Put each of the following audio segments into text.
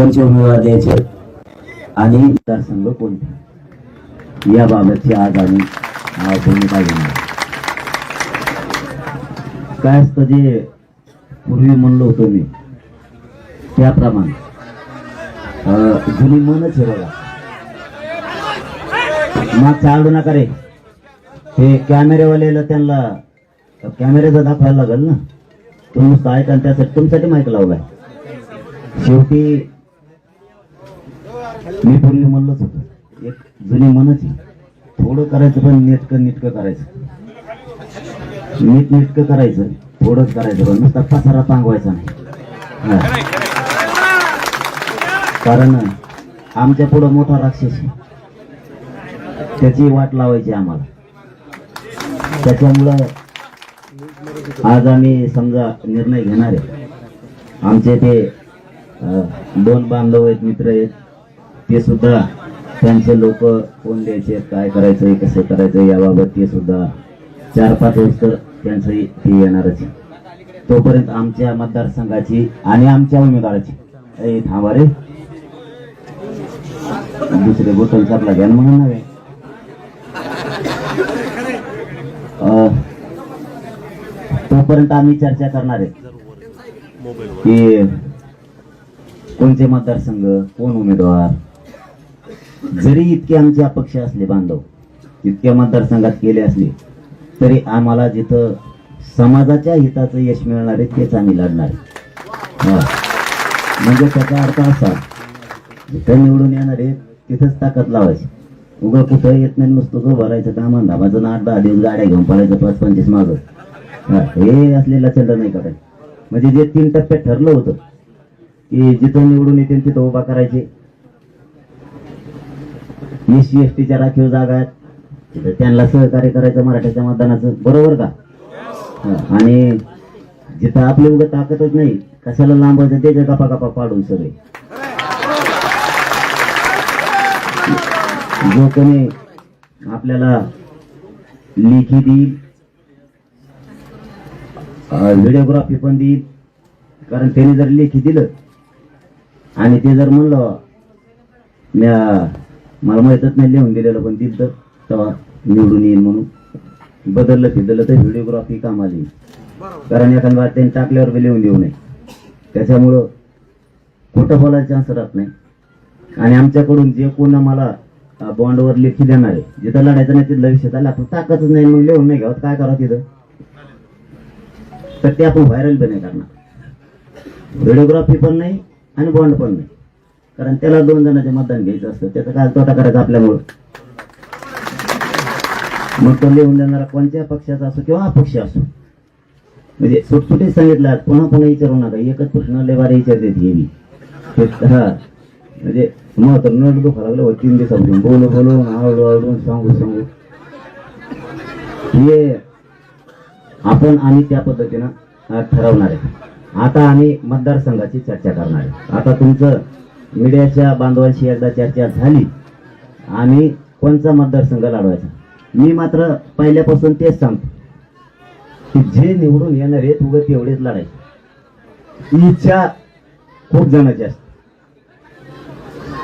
कोणते उमेदवार द्यायचे आणि मतदारसंघ कोणते? याबाबतची आज आम्ही भूमिका घेणार? काय असतं जे पूर्वी म्हणलो होतो मी त्याप्रमाणे. जुनी मनच हिरवला बघा मग चालू नका रे. ते कॅमेरेवाल्याला त्यांना कॅमेऱ्याचा दाखवायला लागेल ना? तुम्ही नुसतं ऐका त्यासाठी तुमच्यासाठी माईक लावलाय. शेवटी मी पूर्वी म्हणलोच होतं. एक जुनी मनच थोडं करायचं पण नेटकं नीटकं करायचं. नीट नेटकं करायचं थोडंच करायचं पण. नुसता पसारा पांगवायचा नाही. कारण आमच्या पुढं मोठा राक्षस त्याची वाट लावायची आम्हाला. त्याच्यामुळं आज आम्ही समजा निर्णय घेणार आहे. आमचे ते दोन बांधव आहेत मित्र आहेत. ते सुद्धा त्यांचे लोक कोण द्यायचे काय करायचं कसं करायचं याबाबत ते सुद्धा चार पाच वर्ष त्यांचंही ते येणारच तोपर्यंत आमच्या मतदारसंघाची आणि आमच्या उमेदवाराची थांबा रे. दुसरे बोटल चापला घ्या म्हणून नव्हे. तोपर्यंत आम्ही चर्चा करणार आहे की कोणते मतदारसंघ कोण उमेदवार जरी इतके आमचे अपक्ष असले बांधव इतक्या मतदारसंघात केले असले तरी आम्हाला जिथं समाजाच्या हिताचं यश मिळणार आहे तेच आम्ही लढणार आहे. म्हणजे त्याचा अर्थ असा जिथं निवडून येणार आहे तिथंच ताकद लावायची. उगा कुठं येत नाही नुसतं जो भरायचं कामान माझं आठ दहा दिवस गाड्या घेऊन पडायचं पाच पंचवीस मागं. हे असलेला चंद्र नाही करायचं. म्हणजे जे तीन टप्प्यात ठरलं होतं की जिथं निवडून येतील तिथं उभा करायचे. एस सी एस टीच्या राखीव जागा आहेत. तिथं त्यांना सहकार्य करायचं मराठ्याच्या मतदानाचं. बरोबर का? आणि जिथं आपली उगं ताकदच नाही कशाला लांबायचं त्याच्या गपा गपा पाडून सगळे. जो कोणी आपल्याला लेखी देईल व्हिडिओग्राफी पण देईल कारण त्याने जर लेखी दिलं आणि ते जर म्हणलं मला माहीतच नाही लिहून दिलेलं पण तर तेव्हा निवडून येईल म्हणून. बदललं फिदललं तर व्हिडिओग्राफी कामाला कारण एखाद्या त्यांनी टाकल्यावर लिहून देऊ नये. त्याच्यामुळं खोटं बोलायचं चान्स राहत नाही. आणि आमच्याकडून जे कोण मला बॉन्डवर लेखी देणार आहे जिथं लढायचं नाही तिथलं विषय झाला आपण ताकदच नाही मग लिहून नाही घ्यावं काय करावं तिथं? तर ते आपण व्हायरल पण नाही करणार. व्हिडिओग्राफी पण नाही आणि बॉन्ड पण नाही. कारण त्याला दोन जणांचे मतदान घ्यायचं असतं. त्याचा काय तोटा करायचा आपल्यामुळं? मग तो लिहून देणारा कोणत्या पक्षाचा असो किंवा अपक्ष असो. म्हणजे सुटसुटीत सांगितलं पुन्हा पुन्हा विचारू नका. एकच प्रश्न लेवारे विचारते हे हा म्हणजे मग तर नट दुखा लागलं हो तीन दिवसापासून. बोलू बोलून आवडू आवडून सांगू सांगू. हे आपण आणि त्या पद्धतीनं ठरवणार आहे. आता आम्ही मतदारसंघाची चर्चा करणार आहे. आता तुमचं मीडियाच्या बांधवांशी एकदा चर्चा झाली. आणि कोणचा मतदारसंघ लढवायचा? मी मात्र पहिल्यापासून तेच सांगतो की जे निवडून येणार आहेत उगत तेवढेच लढायचे. इच्छा खूप जणांची असते.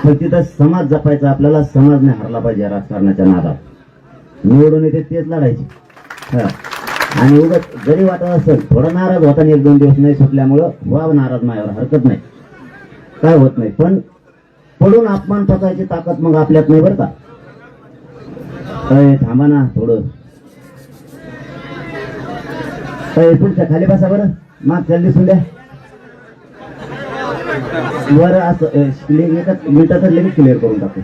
पण तिथं समाज जपायचा आपल्याला समाज नाही हरला पाहिजे राजकारणाच्या नादात. निवडून येते तेच लढायचे. आणि उगत जरी वाटत असेल थोडा नाराज होता एक दोन दिवस नाही सुटल्यामुळं व्हाव नाराज माझ्यावर हरकत नाही. काय होत नाही. पण पडून अपमान पचायची ताकद मग आपल्यात नाही बरं का? थांबा ना थोडं. काय पुढच्या खाली बसा बरं. माग दिसून द्या वर असं अ, मिनिटात लगेच क्लिअर करून टाकू.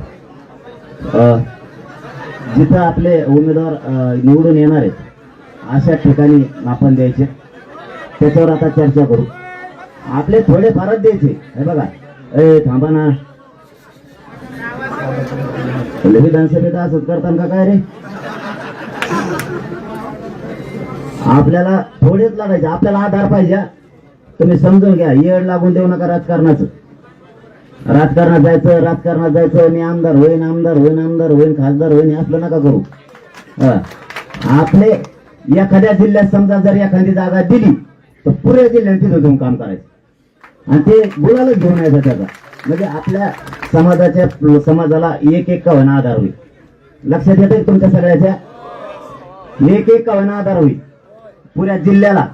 जिथं आपले उमेदवार निवडून येणार आहेत अशा ठिकाणी आपण द्यायचे. त्याच्यावर आता चर्चा करू. आपले थोडे फारच द्यायचे. हे बघा. ए थांबा ना. पहिले विधानसभेत असंच करताना का काय रे? आपल्याला थोडेच लढायचे आपल्याला आधार पाहिजे तुम्ही समजून घ्या येड लागून देऊ नका राजकारणाचं. राजकारणात जायचं राजकारणात जायचं मी आमदार होईन आमदार होईन आमदार होईन खासदार होईन हे असलं नका करू. हा. आपले एखाद्या जिल्ह्यात समजा जर एखादी जागा दिली तर पुऱ्या जिल्ह्यात तिथं जाऊन काम करायचं. आणि ते बोलायला घेऊन यायचं त्याचा. म्हणजे आपल्या समाजाच्या समाजाला एक एक कवना आधार होईल. लक्षात येतं तुमच्या सगळ्याच्या? एक एक कवना आधार होईल. पुऱ्या जिल्ह्याला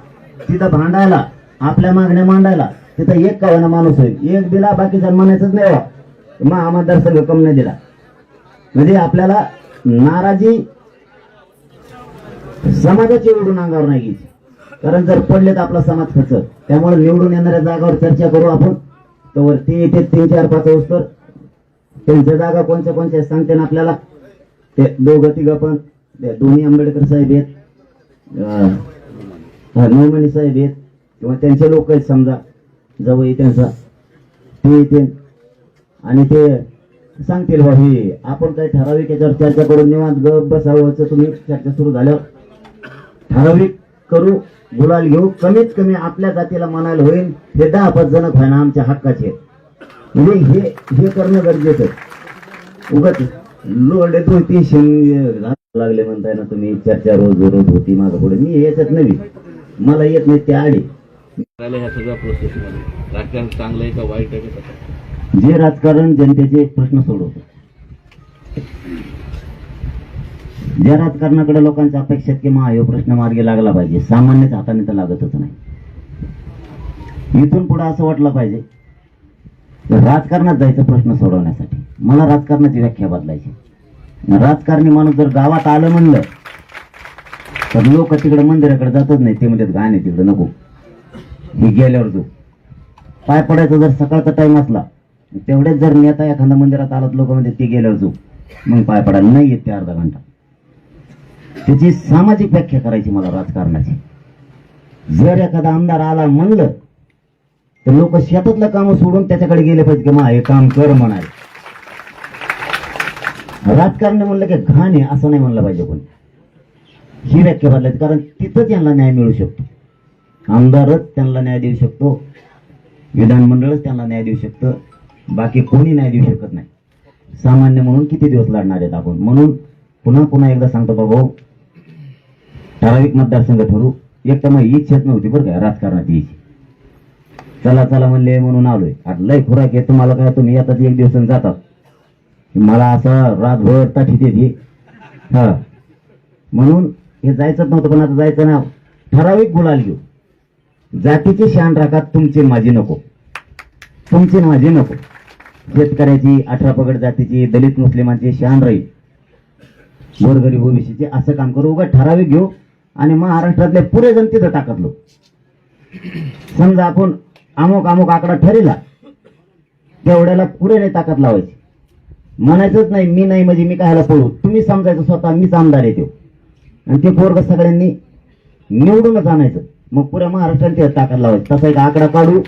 तिथं भांडायला आपल्या मागण्या मांडायला तिथं एक कवना माणूस होईल. एक दिला बाकीचा म्हणायचंच नाही बा. मग मतदारसंघ कम नाही दिला. म्हणजे आपल्याला नाराजी समाजाची ओढून अंगावर नाही घ्यायची. कारण जर पडले तर आपला समाज खच त्यामुळे निवडून येणाऱ्या जागावर चर्चा करू आपण. तर वरती येते तीन चार पाच तर. त्यांच्या जागा कोणत्या कोणत्या सांगते ना आपल्याला. ते दोघं तिघं पण. दोन्ही आंबेडकर साहेब आहेत. अं, नवमणी साहेब आहेत. किंवा त्यांचे लोक आहेत समजा. जवळ त्यांचा. ते येते आणि ते सांगतील बा हे आपण काही ठराविक याच्यावर चर्चा करून निवांत ग बसावं. असं तुम्ही चर्चा सुरू झाल्यावर ठराविक करू. गुलाल घेऊ. कमीत कमी आपल्या जातीला म्हणायला होईल हे दहा पाच जण आमच्या हक्काचे. म्हणजे हे हे करणं गरजेचं आहे. उगत लोडे दोन तीन शेंग लागले म्हणताय ना तुम्ही चर्चा रोज रोज होती माझं पुढे. मी याच्यात नवी मला येत नाही ते आडे. झालं ह्या सगळ्या प्रोसेसमध्ये राजकारण चांगलं आहे का वाईट आहे का? जे राजकारण जनतेचे प्रश्न सोडवतं. ज्या राजकारणाकडे लोकांच्या अपेक्षा आहेत की महा प्रश्न मार्गी लागला पाहिजे. सामान्यच हाताने तर लागतच नाही. इथून पुढे असं वाटलं पाहिजे राजकारणात जायचं प्रश्न सोडवण्यासाठी. मला राजकारणाची व्याख्या बदलायची राजकारणी माणूस जर गावात आलं म्हणलं तर लोक तिकडे मंदिराकडे जातच नाही. ते म्हणजे गाणे तिकडे नको. हे गेल्यावर जो पाय पडायचा जर सकाळचा टाइम असला तेवढेच जर नेता एखादा मंदिरात आलात लोक म्हणजे ते गेल्यावर जो मग पाय पडायला नाही येत ते अर्धा घंटा. त्याची सामाजिक व्याख्या करायची मला राजकारणाची. जर एखादा आमदार आला म्हणलं तर लोक शेतातलं काम सोडून त्याच्याकडे गेले पाहिजे की मा हे काम कर म्हणाय राजकारण म्हणलं की घाण आहे असं नाही म्हणलं पाहिजे कोणी. ही व्याख्या बदलायची कारण तिथंच यांना न्याय मिळू शकतो. आमदारच त्यांना न्याय देऊ शकतो. विधानमंडळच त्यांना न्याय देऊ शकतं. बाकी कोणी न्याय देऊ शकत नाही. सामान्य म्हणून किती दिवस लढणार आहेत आपण? म्हणून पुन्हा पुन्हा एकदा सांगतो बाबा ठराविक मतदारसंघ ठरू एक तर मग इच्छाच नव्हती बरं का राजकारणाची इच्छा चला चला म्हणले म्हणून आलोय. आता लय खुराक आहे तुम्हाला काय तुम्ही येतात एक दिवस जातात मला असं रातभर ताठीत येते हा. म्हणून हे जायचंच नव्हतं पण आता जायचं ना. ठराविक गुलाल घेऊ. जातीची शान राखा तुमची माझी नको. तुमची माझी नको. शेतकऱ्याची अठरा पगड जातीची दलित मुस्लिमांची शान राहील. गोरगरीब ओबीसीची असं काम करू उगा ठराविक घेऊ. आणि महाराष्ट्रातले पुरे जण तिथं ताकद लो समजा आपण अमुक अमुक आकडा ठरिला तेवढ्याला पुरे नाही ताकद लावायची. म्हणायचंच नाही मी नाही म्हणजे मी कायला पळू. तुम्ही समजायचं स्वतः मीच आमदार येतो आणि ते पोरग सगळ्यांनी निवडूनच आणायचं. मग पुऱ्या महाराष्ट्रात ते ताकद लावायची. तसा एक आकडा काढू.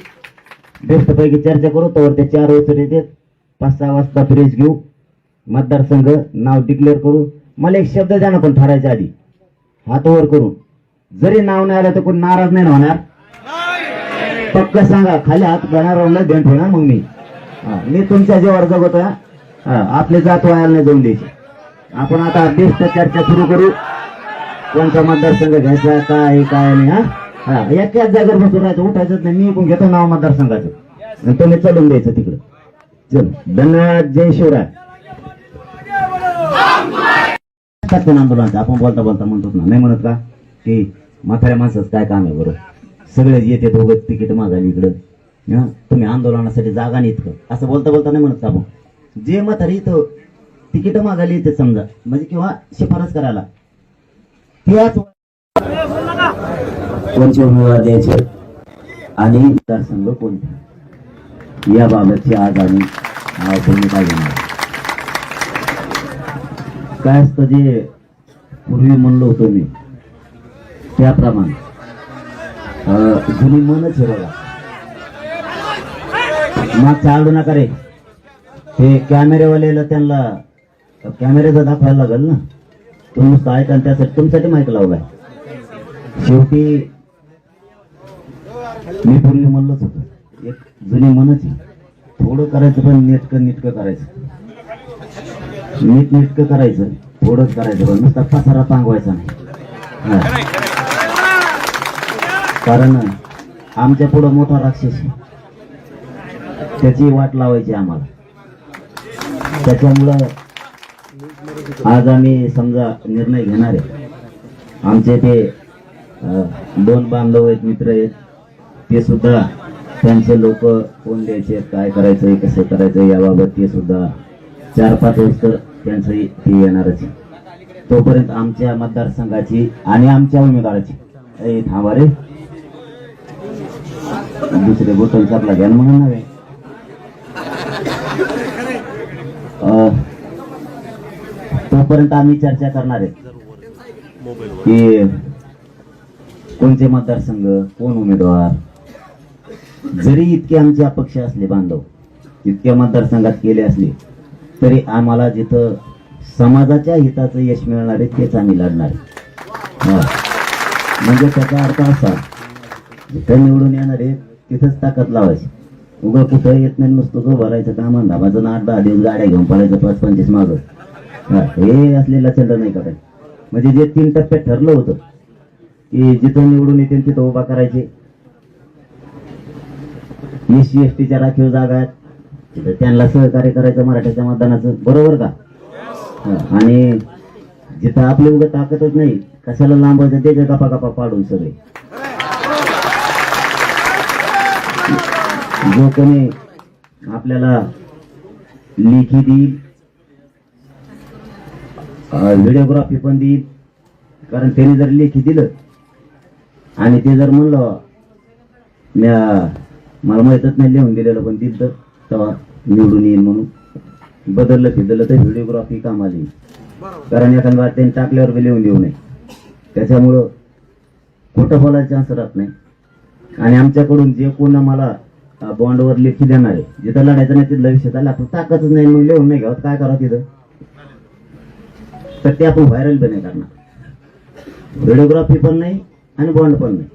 बेस्टपैकी चर्चा करू. तर ते चार वर्ष येतात पाच सहा वाजता फ्रेश घेऊ. मतदारसंघ नाव डिक्लेअर करू. मला एक शब्द द्या ना पण ठरायच्या आधी. हात वर करून. जरी नाव नाही आलं तर कोण नाराज नाही होणार? पक्क सांगा खाली हात गणारावला देण ठेवणार मग मी. मी तुमच्या जेव्हा जगवता आपले जात व्हायला नाही जाऊन द्यायचे. आपण आता बेस्ट चर्चा सुरू करू. कोणता मतदारसंघ घ्यायचा काय काय नाही हा? हा एकाच जागेवर बसून राहायचं उठायचं नाही. मी पण घेतो नाव मतदारसंघाचं. तुम्ही चलून द्यायचं तिकडं. चल. धन्यवाद. जय शिवराय. असतात पण आंदोलनाचे आपण बोलता बोलता म्हणतो ना. नाही म्हणत का? की म्हाताऱ्या माणसाचं काय काम आहे बरं? सगळेच येते दोघं तिकीट मागायला इकडं. हं? तुम्ही आंदोलनासाठी जागा नाही इतकं असं बोलता बोलता नाही म्हणत का आपण? जे म्हातारी इथं तिकीट मागायला येते समजा म्हणजे किंवा शिफारस करायला. त्याच कोणचे उमेदवार द्यायचे आणि मतदारसंघ कोणते? याबाबतची आज आम्ही भूमिका घेणार काय असतं जे पूर्वी म्हणलो होतो मी त्याप्रमाणे. जुनी मनच हिरवला बघा. मग चालू नका रे. ते कॅमेरेवाल्याला त्यांना कॅमेऱ्याचा दाखवायला लागेल ना. तुम्ही नुसतं ऐका आणि त्यासाठी तुमच्यासाठी माईक लावलाय. शेवटी मी पूर्वी म्हणलोच होतो एक जुनी मनच आहे. थोडं करायचं पण नेटकं नीटकं करायचं. नीट नीटकं करायचं. थोडंच करायचं पण नुसता पसारा पांगवायचा नाही. कारण आमच्या पुढं मोठा राक्षस त्याची वाट लावायची आम्हाला. त्याच्यामुळं आज आम्ही समजा निर्णय घेणार आहे. आमचे ते दोन बांधव आहेत मित्र आहेत. ते सुद्धा त्यांचे लोक कोण द्यायचे काय करायचं कसं करायचं याबाबत ते सुद्धा चार पाच वर्ष त्यांचंही ते येणारच आहे. तोपर्यंत आमच्या मतदारसंघाची आणि आमच्या उमेदवाराची ए, थांबा रे. दुसरे बोटल चापला घ्या म्हणून नव्हे. अं, तोपर्यंत आम्ही चर्चा करणार आहे की कोणते मतदारसंघ कोण उमेदवार? जरी इतके आमचे अपक्ष असले बांधव इतक्या मतदारसंघात केले असले तरी आम्हाला जिथं समाजाच्या हिताचं यश मिळणार आहे तेच आम्ही लढणार आहे. म्हणजे त्याचा अर्थ असा जिथं निवडून येणार आहे तिथंच ताकद लावायची. उगा कुठं येत नाही नुसतं जो भरायचं काम आणि माझं आठ दहा दिवस गाड्या घेऊन पडायचं पाच पंचवीस मागं. हा, हे असलेला चंद्र नाही करायचं. म्हणजे जे तीन टप्प्यात ठरलं होतं की जिथं निवडून येतील तिथं उभा करायचे. एस सी एस टीच्या राखीव जागा आहेत. तर त्यांना सहकार्य करायचं मराठ्याच्या मतदानाचं बरोबर का? आणि जिथं आपली उगा ताकदच नाही कशाला लांबायचं त्याच्या गपा गपा पाडून सगळे. जो कोणी आपल्याला लेखी देईल व्हिडिओग्राफी पण देईल कारण त्याने जर लेखी दिलं आणि ते जर म्हणलं मला माहीतच नाही लिहून दिलेलं पण दिलं तर तेव्हा निवडून येईल म्हणून. बदललं फिदललं तर व्हिडिओग्राफी कामाला येईल. कारण एखाद्या त्यांनी टाकल्यावर लिहून देऊ नये. त्याच्यामुळं खोटं बोलायचं चान्स राहत नाही. आणि आमच्याकडून जे कोण मला बॉन्डवर लेखी देणार आहे जिथं लढायचं नाही तिथलं विषय झाला आपण ताकदच नाही मग लिहून नाही घ्यावं काय करावं तिथं? तर ते आपण व्हायरल पण नाही करणार. व्हिडिओग्राफी पण नाही आणि बॉन्ड पण नाही.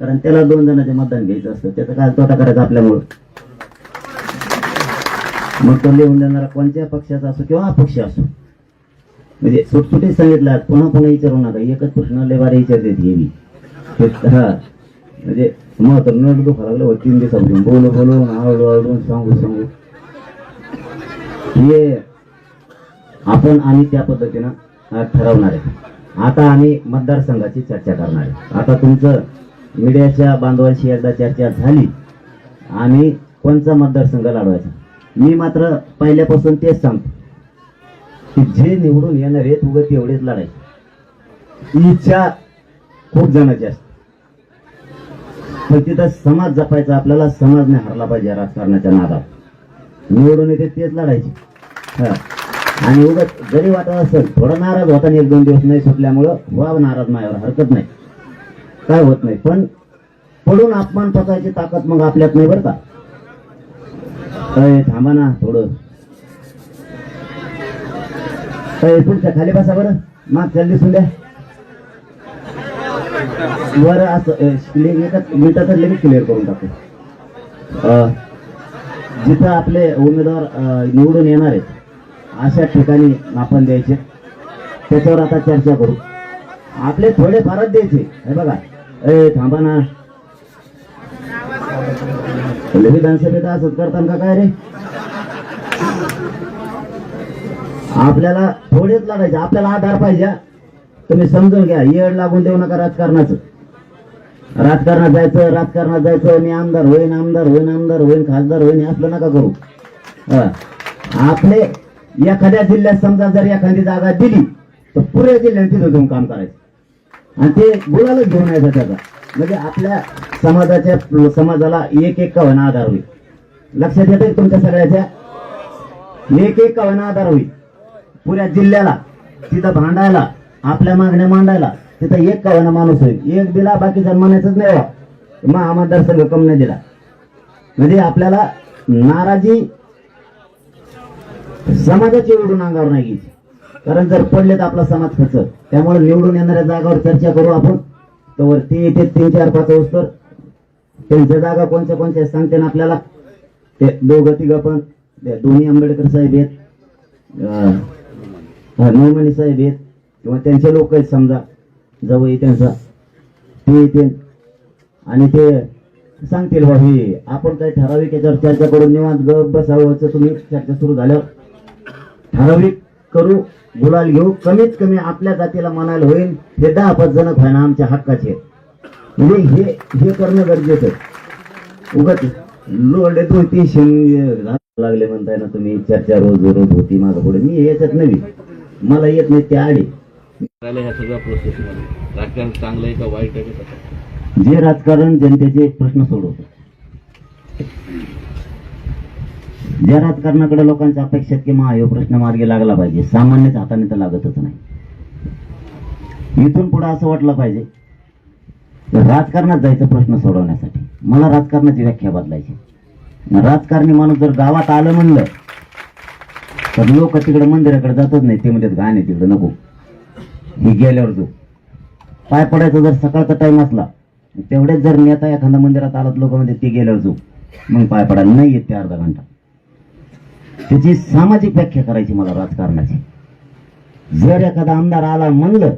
कारण त्याला दोन जणांचे मतदान घ्यायचं असतं त्याचा काय तोटा करायचा आपल्यामुळं? मग तो लिहून देणारा कोणत्या पक्षाचा असो किंवा अपक्ष असो. म्हणजे सुटसुटीत सांगितलं पुन्हा पुन्हा विचारू नका. एकच प्रश्न लेवारे बारे विचारते हे मी हा म्हणजे मग तर नट दुखा लागलं हो तीन दिवसापासून बोलू बोलून आवडू आवडून सांगू सांगू. हे आपण आणि त्या पद्धतीनं ठरवणार आहे. आता आम्ही मतदारसंघाची चर्चा करणार आहे. आता तुमचं मीडियाच्या बांधवांशी एकदा चर्चा झाली आणि कोणचा मतदारसंघ लढवायचा? मी मात्र पहिल्यापासून तेच सांगतो की जे निवडून येणार आहेत उगत तेवढेच लढायचे इच्छा खूप जणांची असते. पण तिथं समाज जपायचा आपल्याला समाज नाही हरला पाहिजे राजकारणाच्या नादात. निवडून येते तेच लढायचे. आणि उगत जरी वाटत असेल थोडा नाराज होता आणि एक दोन दिवस नाही सुटल्यामुळं व्हा नाराज माझ्यावर हरकत नाही. काय होत नाही. पण पडून अपमान पकायची ताकद मग आपल्यात नाही बरं का? अय, थांबा ना थोडं. अय, पुढच्या खाली बसा बरं. मागच्या दिसून द्या बरं असं एकाच मिनिटात लगेच क्लिअर करून टाकू. जिथं आपले उमेदवार निवडून येणार आहेत अशा ठिकाणी आपण द्यायचे. त्याच्यावर आता चर्चा करू. आपले थोडे फारच द्यायचे. हे बघा. ए थांबा ना. पहिले विधानसभेत असंच करताना काय रे? आपल्याला थोडेच लढायचे आपल्याला आधार पाहिजे तुम्ही समजून घ्या येड लागून देऊ नका राजकारणाचं. राजकारणात जायचं राजकारणात जायचं मी आमदार होईन आमदार होईन आमदार होईन खासदार होईन हे असलं नका करू. आपले एखाद्या जिल्ह्यात समजा जर एखादी जागा दिली तर पुऱ्या जिल्ह्यात तिथं जाऊन काम करायचं. आणि ते गुलालच घेऊन यायचं त्याचा. म्हणजे आपल्या समाजाच्या समाजाला एक एक कवना आधार होईल. लक्षात येते तुमच्या सगळ्याच्या? एक एक कवना आधार होईल. पुऱ्या जिल्ह्याला तिथं भांडायला आपल्या मागण्या मांडायला तिथं एक कवना माणूस होईल. एक दिला बाकीचा म्हणायचंच नाही मग हा मतदारसंघ कम नाही दिला. म्हणजे आपल्याला नाराजी समाजाची निवडून अंगावर नाही घ्यायची. कारण जर पडले तर आपला समाज खर्च त्यामुळे निवडून येणाऱ्या जागावर चर्चा करू आपण. तर वरती येते तीन चार पाच तर त्यांच्या जागा कोणत्या कोणत्या सांगते ना आपल्याला. ते दोघं तिघं पण. दोन्ही आंबेडकर साहेब आहेत. अं, नवमणी साहेब आहेत. किंवा त्यांचे लोक आहेत समजा. जवळ त्यांचा. ते येतील आणि ते सांगतील बा हे आपण काही ठराविक याच्यावर चर्चा करून निवांत गप बसावं. असं तुम्ही चर्चा सुरू झाल्यावर ठराविक करू गुलाल घेऊ. कमीत कमी आपल्या जातीला म्हणायला होईल हे दहा पाच जण आमच्या हक्काचे. म्हणजे हे हे करणं गरजेचं आहे. उगाच लोड दोन तीन शेंग लागले म्हणताय ना तुम्ही चर्चा रोज रोज होती माझं पुढे. मी याच्यात नवी मला येत नाही ते आडे. राहिलं ह्या सगळ्या प्रोसेसमध्ये राजकारण चांगलं आहे का वाईट आहे जे राजकारण जनतेचे प्रश्न सोडवतं ज्या राजकारणाकडे लोकांच्या अपेक्षा की महा प्रश्न मार्गी लागला पाहिजे. सामान्यच हाताने तर लागतच नाही. इथून पुढे असं वाटलं पाहिजे तर राजकारणात जायचं प्रश्न सोडवण्यासाठी. मला राजकारणाची व्याख्या बदलायची राजकारणी माणूस जर गावात आलं म्हणलं तर लोक तिकडे मंदिराकडे जातच नाही. ते म्हणजे गाणे तिकडे नको. हे गेल्यावर जो पाय पडायचा जर सकाळचा टाइम असला तेवढेच जर नेता एखादा मंदिरात आलात लोक म्हणजे ते गेल्यावर जो मग पाय पडायला नाही येत ते अर्धा घंटा. त्याची सामाजिक व्याख्या करायची मला राजकारणाची. जर एखादा आमदार आला म्हणलं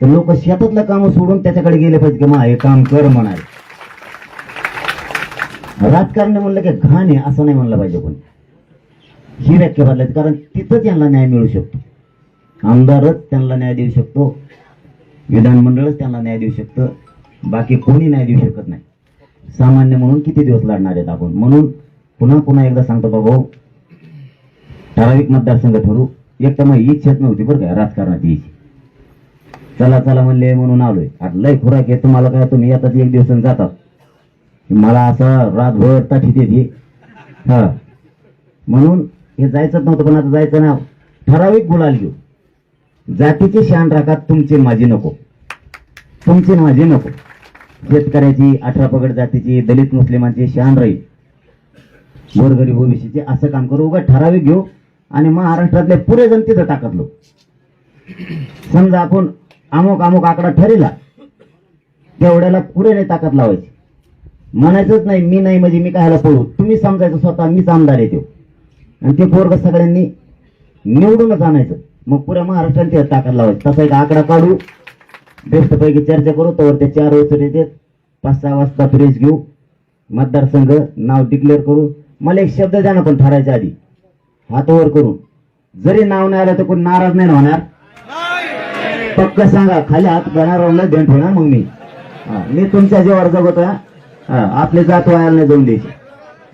तर लोक शेतातलं काम सोडून त्याच्याकडे गेले पाहिजे की मा हे काम कर म्हणाय राजकारण म्हणलं की घाण आहे असं नाही म्हणलं पाहिजे कोणी. ही व्याख्या बदलायची कारण तिथंच यांना न्याय मिळू शकतो. आमदारच त्यांना न्याय देऊ शकतो विधानमंडळच त्यांना न्याय देऊ शकतं बाकी कोणी न्याय देऊ शकत नाही. सामान्य म्हणून किती दिवस लढणार आहेत आपण? म्हणून पुन्हा पुन्हा एकदा सांगतो बाबा ठराविक मतदारसंघ ठरू. एक तर मग इच्छाच नव्हती बरं का राजकारणाची इच्छा चला चला म्हणले म्हणून आलोय. आता लय खुराक आहे तुम्हाला काय तुम्ही येतात एक दिवस जातात मला असं रातभर ताठी देते हा. म्हणून हे जायचंच नव्हतं पण आता जायचं ना. ठराविक गुलाल घेऊ. जातीची शान राखा तुमची माझी नको. तुमची माझी नको. शेतकऱ्याची अठरा पगड जातीची दलित मुस्लिमांची शान राहील. गोरगरीब ओबीसीची असं काम करू उगा ठराविक घेऊ. आणि महाराष्ट्रातले पुरे जण तिथं टाकत लोक. समजा आपण अमुक अमुक आकडा ठरिला तेवढ्याला पुरे नाही ताकद लावायची. म्हणायचंच नाही मी नाही म्हणजे मी कायला पळू. तुम्ही समजायचं स्वतः मीच आमदार येतो आणि ते पोरग सगळ्यांनी निवडूनच आणायचं. मग पुऱ्या महाराष्ट्रात ते ताकद लावायची. तसा एक आकडा काढू. बेस्टपैकी चर्चा करू तर ते चार वर्ष येतात पाच सहा वाजता फ्रेश घेऊ. मतदारसंघ नाव डिक्लेअर करू. मला एक शब्द द्या ना पण ठरायच्या आधी. हात वर करून. जरी नाव नाही आलं तर कोण नाराज नाही होणार? पक्क सांगा खाली हात गणारावला देण ठेवणार मग मी. मी तुमच्या जेव्हा जगवता आपले जात व्हायला नाही जाऊन द्यायचे.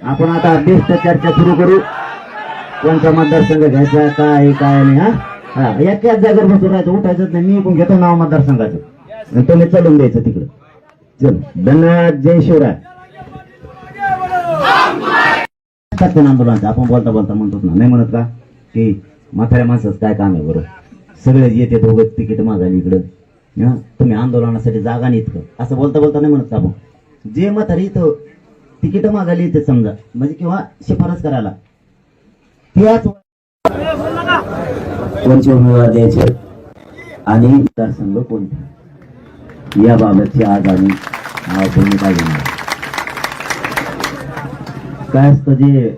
आपण आता बेस्ट चर्चा सुरू करू. कोणता मतदारसंघ घ्यायचा काय काय नाही हा? हा एकाच जागेवर बसून राहायचं उठायचं नाही. मी पण घेतो नाव मतदारसंघाचं. तुम्ही चलून द्यायचं तिकडं. चल. धन्यवाद. जय शिवराय. सत्य आंदोलनाचे आपण बोलता बोलता म्हणतो ना. नाही म्हणत का? की म्हाताऱ्या माणसाचं काय काम आहे बरं? सगळे येते दोघं तिकीट मागायला इकडं. हा? तुम्ही आंदोलनासाठी जागा नाही इतकं असं बोलता बोलता नाही म्हणत का आपण? जे म्हातारी इथं तिकीट मागायला येते समजा म्हणजे किंवा शिफारस करायला. त्याच कोणचे उमेदवार द्यायचे? आणि मतदारसंघ कोणते? याबाबतची आज आम्ही भूमिका घेणार काय असतं जे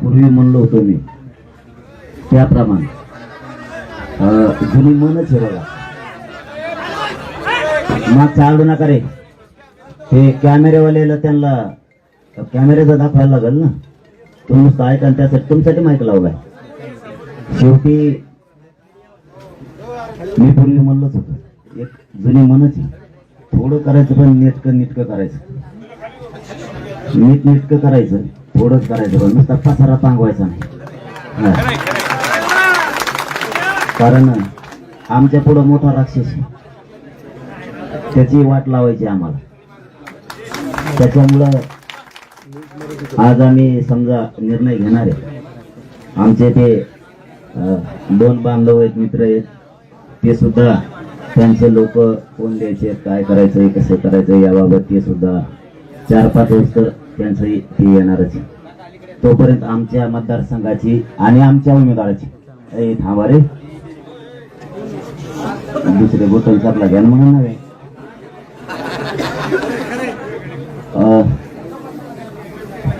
पूर्वी म्हणलो होतो मी त्याप्रमाणे. जुनी मनच आहे बघा. मग चालू नका रे. ते कॅमेरेवाल्याला त्यांना कॅमेऱ्याचा दाखवायला लागेल ना. तुम्ही नुसतं ऐका आणि त्यासाठी तुमच्यासाठी माईक लावलाय. शेवटी मी पूर्वी म्हणलोच होतो एक जुनी मनच आहे. थोडं करायचं पण नेटकं नीटकं करायचं. नीट नीटकं करायचं. थोडंच करायचं पण नुसता पसारा पांगवायचा नाही. कारण आमच्या पुढं मोठा राक्षस त्याची वाट लावायची आम्हाला. त्याच्यामुळं आज आम्ही समजा निर्णय घेणार आहे. आमचे ते दोन बांधव आहेत मित्र आहेत. ते सुद्धा त्यांचे लोक कोण द्यायचे काय करायचं कसं करायचं याबाबत ते सुद्धा चार पाच वर्ष त्यांचंही ते येणारच आहे. तोपर्यंत आमच्या मतदारसंघाची आणि आमच्या उमेदवाराची थांबा रे. दुसरे बोटल चापला घ्या म्हणून नव्हे.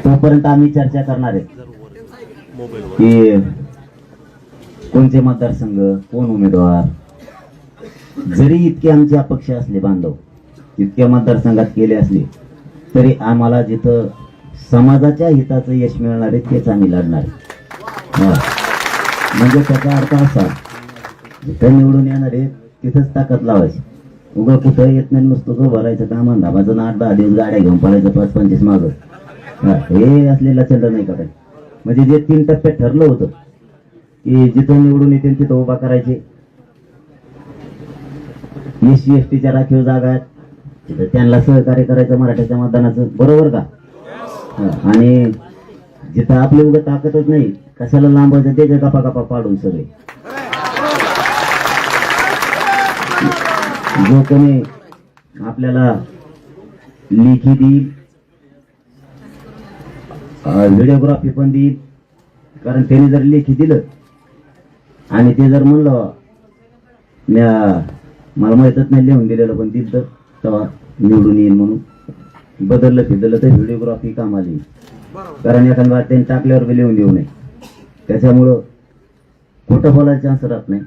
तोपर्यंत आम्ही चर्चा करणार आहे की कोणते मतदारसंघ कोण उमेदवार? जरी इतके आमचे अपक्ष असले बांधव इतक्या मतदारसंघात केले असले तरी आम्हाला जिथं समाजाच्या हिताचं यश मिळणार आहे तेच आम्ही लढणार आहे. म्हणजे त्याचा अर्थ असा जिथं निवडून येणार आहे तिथंच ताकद लावायची. उगं कुठं येत नाही नुसतं तो भरायचं काम धाबाचं आठ दहा दिवस गाड्या घेऊन पडायचं पाच पंचवीस मागं. हे असलेला चंद्र नाही करायचं म्हणजे जे तीन टप्प्यात ठरलं होतं की जिथं निवडून येतील तिथं उभा करायचे. एस सी एस टीच्या राखीव जागा आहेत. तर त्यांना सहकार्य करायचं मराठ्याच्या मतदानाचं बरोबर का? आणि जिथं आपली उगा ताकदच नाही कशाला लांबायचं त्याच्या गपा गपा पाडून सगळे. जो कोणी आपल्याला लेखी देईल व्हिडिओग्राफी पण देईल कारण त्याने जर लेखी दिलं आणि ते जर म्हणलं मला माहीतच नाही लिहून दिलेलं पण दिलं तर तेव्हा निवडून येईल म्हणून. बदललं फिदललं तर व्हिडिओग्राफी कामाला येईल. कारण एखाद्या त्यांनी टाकल्यावर लिहून देऊ नये. त्याच्यामुळं खोटं बोलायचं चान्स राहत नाही.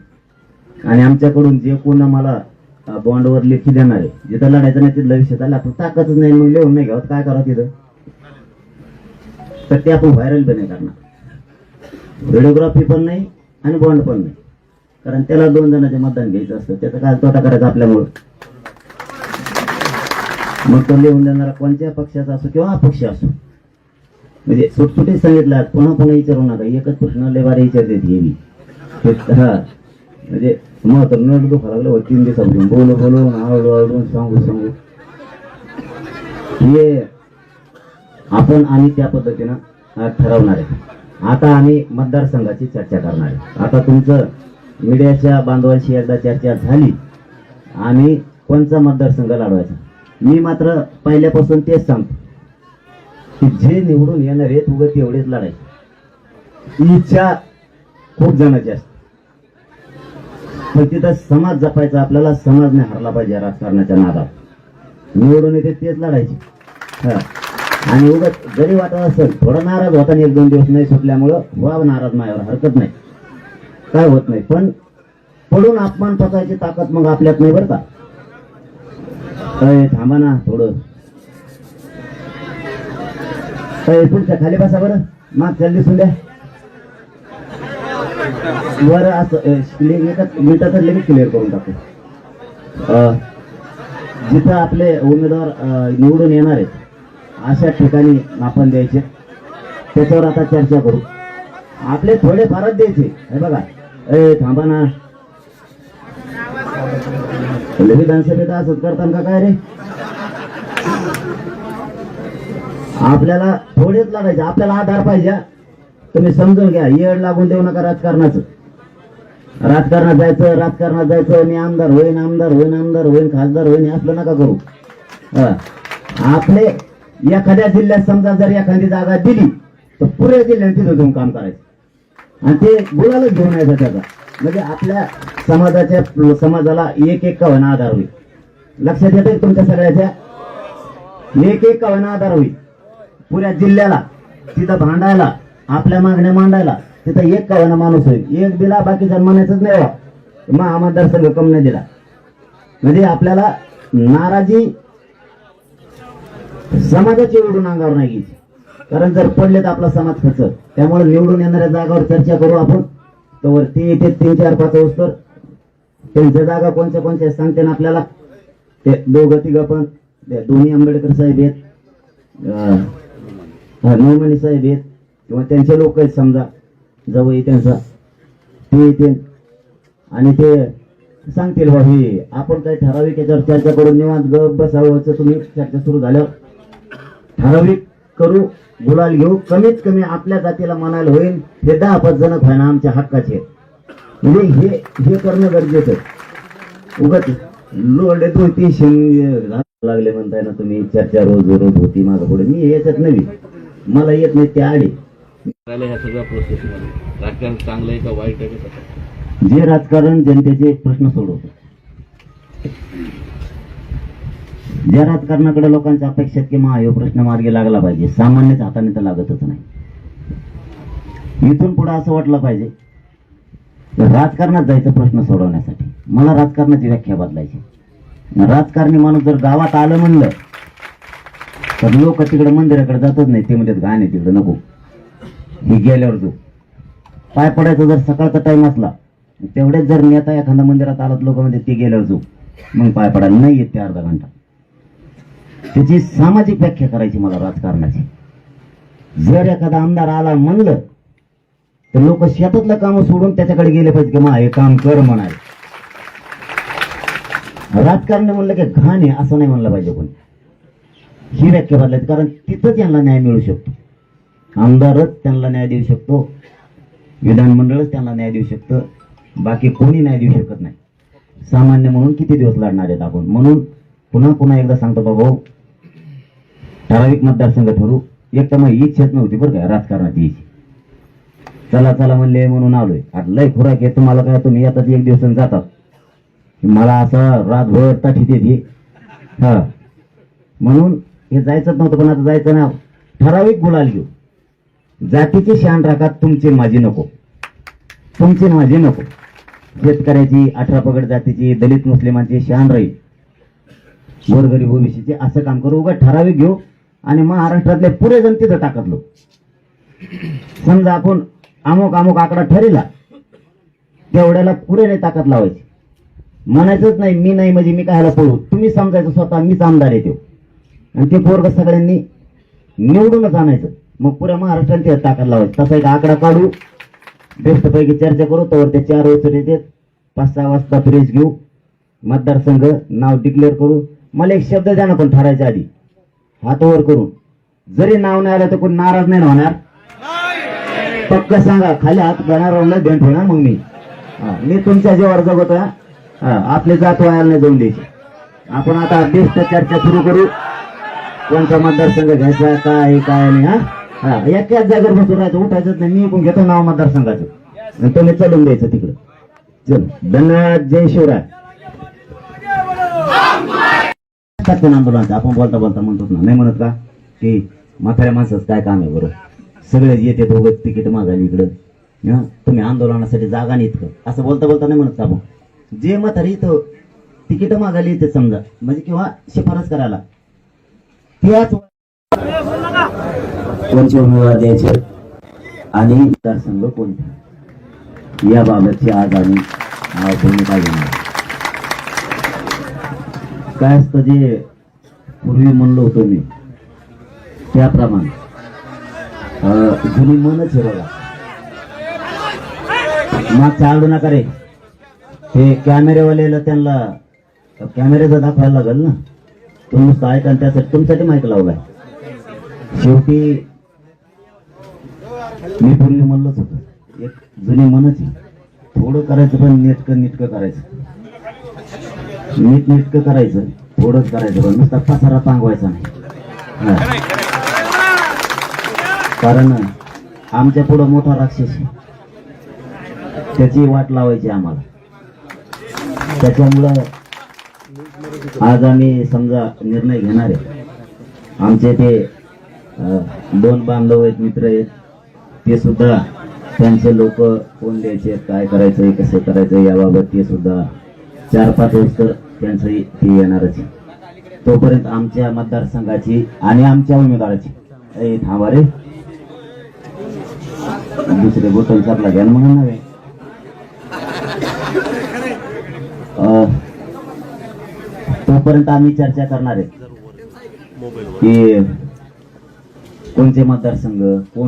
आणि आमच्याकडून जे कोण मला बॉन्डवर लेखी देणार आहे जिथं लढायचं नाही तिथलं विषय झाला आपण ताकदच नाही मग लिहून नाही घ्यावं काय करावं तिथं? तर ते आपण व्हायरल पण नाही करणार. व्हिडिओग्राफी पण नाही आणि बॉन्ड पण नाही. कारण त्याला दोन जणांचे मतदान घ्यायचं असतं. त्याचा काय तोटा करायचा आपल्यामुळं? मग तो लिहून देणारा कोणत्या पक्षाचा असो किंवा अपक्ष असो. म्हणजे सुटसुटीत सांगितलं पुन्हा पुन्हा विचारू नका. एकच प्रश्न लेवारे विचारते हे मी हा म्हणजे मग तर नट दुखा लागलं हो तीन दिवसापासून बोलू बोलून आवडू आवडून सांगू सांगू. हे आपण आणि त्या पद्धतीनं ठरवणार आहे. आता आम्ही मतदारसंघाची चर्चा करणार आहे. आता तुमचं मीडियाच्या बांधवांशी एकदा चर्चा झाली आणि कोणचा मतदारसंघ लढवायचा? मी मात्र पहिल्यापासून तेच सांगतो की जे निवडून येणार आहेत उगत तेवढेच लढायचे इच्छा खूप जणांची असते. पण तिथं समाज जपायचा आपल्याला समाज नाही हरला पाहिजे राजकारणाच्या नादात. निवडून येते तेच लढायचे. आणि उगत जरी वाटत असेल थोडा नाराज होता आणि एक दोन दिवस नाही सुटल्यामुळं व्हा नाराज माझ्यावर हरकत नाही. काय होत नाही. पण पडून अपमान पकायची ताकद मग आपल्यात नाही बरं का? अय, थांबा ना थोडं. अय, पुढच्या खाली बसा बरं. माग दिसून द्या बरं असं अ, मिनिटात लगेच क्लिअर करून टाकू. जिथं आपले उमेदवार निवडून येणार आहेत अशा ठिकाणी आपण द्यायचे. त्याच्यावर आता चर्चा करू. आपले थोडे फारच द्यायचे. हे बघा. ए थांबा ना. म्हणजे विधानसभेत असंच करताना काय रे? आपल्याला थोडेच लढायचे आपल्याला आधार पाहिजे तुम्ही समजून घ्या येड लागून देऊ नका राजकारणाचं. राजकारणात जायचं राजकारणात जायचं मी आमदार होईन आमदार होईन आमदार होईन खासदार होईन हे असलं नका करू. हा. आपले एखाद्या जिल्ह्यात समजा जर एखादी जागा दिली तर पुऱ्या जिल्ह्यात तिथं जाऊन काम करायचं. आणि ते गुलालच घेऊन यायचं त्याचा. म्हणजे आपल्या समाजाच्या समाजाला एक एक कवना आधार होईल. लक्षात येते तुमच्या सगळ्याच्या? एक एक कवना आधार होईल. पुऱ्या जिल्ह्याला तिथं भांडायला आपल्या मागण्या मांडायला तिथं एक कवना माणूस होईल. एक दिला बाकी म्हणायचंच नाही मग हा लोकम नाही दिला. म्हणजे आपल्याला नाराजी समाजाची निवडून अंगावर नाही घ्यायची. कारण जर पडले तर आपला समाज खर्च त्यामुळे निवडून येणाऱ्या जागावर चर्चा करू आपण. तर वरती येते तीन चार पाच तर. त्यांच्या जागा कोणत्या कोणत्या सांगते ना आपल्याला. ते दोघं तिघं पण. दोन्ही आंबेडकर साहेब आहेत. अं, नवमणी साहेब आहेत. किंवा त्यांचे लोक आहेत समजा. जवळ त्यांचा. ते येतील. आणि ते सांगतील बा हे आपण काही ठराविक याच्यावर चर्चा करून निवांत गप बसावं. असं तुम्ही चर्चा सुरू झाल्यावर ठराविक करू गुलाल घेऊ. कमीत कमी आपल्या जातीला म्हणायला होईल हे दहा पाच जण आमच्या हक्काचे. म्हणजे हे हे करणं गरजेचं आहे. उगत लोडे दोन तीन शिंग लागले म्हणताय ना तुम्ही चर्चा रोज रोज होती माझं पुढे. मी याच्यात नवी मला येत नाही ते आडे. ह्या सगळ्या प्रोसेसमध्ये राजकारण चांगलं आहे का वाईट आहे का? जे राजकारण जनतेचे प्रश्न सोडवतं ज्या राजकारणाकडे लोकांच्या अपेक्षा आहेत की महा प्रश्न मार्गी लागला पाहिजे. सामान्यच हाताने तर लागतच नाही. इथून पुढे असं वाटलं पाहिजे राजकारणात जायचं प्रश्न सोडवण्यासाठी. मला राजकारणाची व्याख्या बदलायची राजकारणी माणूस जर गावात आलं म्हणलं तर लोक तिकडे मंदिराकडे जातच नाही. ते म्हणतात गाणे तिकडे नको. हे गेल्यावर जो पाय पडायचा जर सकाळचा टाइम असला तेवढ्याच जर नेता एखादा मंदिरात आलात लोक म्हणजे ते गेल्यावर जो मग पाय पडायला नाही येत ते अर्धा घंटा. त्याची सामाजिक व्याख्या करायची मला राजकारणाची. जर एखादा आमदार आला म्हणलं तर लोक शेतातलं काम सोडून त्याच्याकडे गेले पाहिजे की मा हे काम कर म्हणाय राजकारण म्हणलं की घाण आहे असं नाही म्हणलं पाहिजे कोणी. ही व्याख्या बदलायची कारण तिथंच यांना न्याय मिळू शकतो. आमदारच त्यांना न्याय देऊ शकतो विधानमंडळच त्यांना न्याय देऊ शकतं बाकी कोणी न्याय देऊ शकत नाही. सामान्य म्हणून किती दिवस लढणार आहेत आपण? म्हणून पुन्हा पुन्हा एकदा सांगतो बाबा हो. ठराविक मतदारसंघ ठरू. एक तर मग इच्छाच नव्हती बरं काय राजकारणाची इच्छा चला चला म्हणले म्हणून आलोय. आता लय खुराक आहे तुम्हाला काय तुम्ही येतात एक दिवस जातात मला असं रातभर ताठी देते हा. म्हणून हे जायचंच नव्हतं पण आता जायचं ना. ठराविक गुलाल घेऊ. जातीची शान राखा तुमचे माझी नको. तुमचे माझी नको. शेतकऱ्याची अठरा पगड जातीची दलित मुस्लिमांची शान राहील. गोरगरीब ओबीसीचे असं काम करू उगा ठराविक घेऊ आणि महाराष्ट्रातले पुरे जण तिथं टाकत लो समजा आपण अमुक अमुक आकडा ठरिला तेवढ्याला पुरे नाही ताकद लावायची. म्हणायचंच नाही मी नाही म्हणजे मी कायला पळू. तुम्ही समजायचं स्वतः मीच आमदार येतो आणि ते पोरग सगळ्यांनी निवडूनच आणायचं. मग पुऱ्या महाराष्ट्रात ते ताकद लावायची. तसा एक आकडा काढू. बेस्टपैकी चर्चा करू तर ते चार वर्ष येतात पाच सहा वाजता फ्रेश घेऊ. मतदारसंघ नाव डिक्लेअर करू. मला एक शब्द द्या ना पण ठरायच्या आधी. हात वर करून. जरी नाव नाही आलं तर कोण नाराज नाही ना होणार? पक्क सांगा खाली हात गणारावला राहून देण ठेवणार मग मी. मी तुमच्या जेव्हा जगत हा, आपले जात व्हायला नाही जाऊन द्यायचे. आपण आता बेस्ट चर्चा सुरू करू. कोणता मतदारसंघ घ्यायचा काय काय नाही हा? हा एकाच जागेवर बसून राहायचं उठायचंच नाही. मी पण घेतो नाव मतदारसंघाचं. आणि तुम्ही चलून द्यायचं तिकडं. चल धन्यवाद. जय शिवराय. सत्य आंदोलनाचं आपण बोलता बोलता म्हणतो ना. नाही म्हणत का? की म्हाताऱ्या माणसाचं काय काम आहे बरं? सगळेच येते दोघं तिकीट मागायला इकडं. हा? तुम्ही आंदोलनासाठी जागा नाही इतकं असं बोलता बोलता नाही म्हणत का आपण? जे म्हातारी इथं तिकीट मागायला येते समजा म्हणजे किंवा शिफारस करायला. त्याच कोणचे उमेदवार द्यायचे आणि मतदारसंघ कोणते? याबाबतची आज आम्ही भूमिका घेणार काय असतं जे पूर्वी म्हणलो होतो मी त्याप्रमाणे. जुनी मनच हिरवला बघा मग चालू नका रे. हे कॅमेरेवाल्याला त्यांना कॅमेऱ्याचं दाखवायला लागेल ना. तुम्ही नुसतं ऐका त्यासाठी तुमच्यासाठी माईक लावलाय. शेवटी मी पूर्वी म्हणलोच होतो एक जुनी मनच आहे. थोडं करायचं पण नेटकं नीटकं करायचं. नीट नीटकं करायचं. थोडंच करायचं पण नुसता पसारा पांगवायचा नाही. कारण आमच्या पुढं मोठा राक्षस त्याची वाट लावायची आम्हाला. त्याच्यामुळं आज आम्ही समजा निर्णय घेणार आहे. आमचे ते दोन बांधव आहेत मित्र आहेत. ते सुद्धा त्यांचे लोक कोण द्यायचे काय करायचं कसं करायचं याबाबत ते सुद्धा चार पाच वर्ष त्यांचंही ते येणारच आहे. तोपर्यंत आमच्या मतदारसंघाची आणि आमच्या उमेदवाराची थांबा रे दुसरे बोटल चापला घ्या म्हणून नव्हे अं, तोपर्यंत आम्ही चर्चा करणार आहे की कोणते मतदारसंघ कोण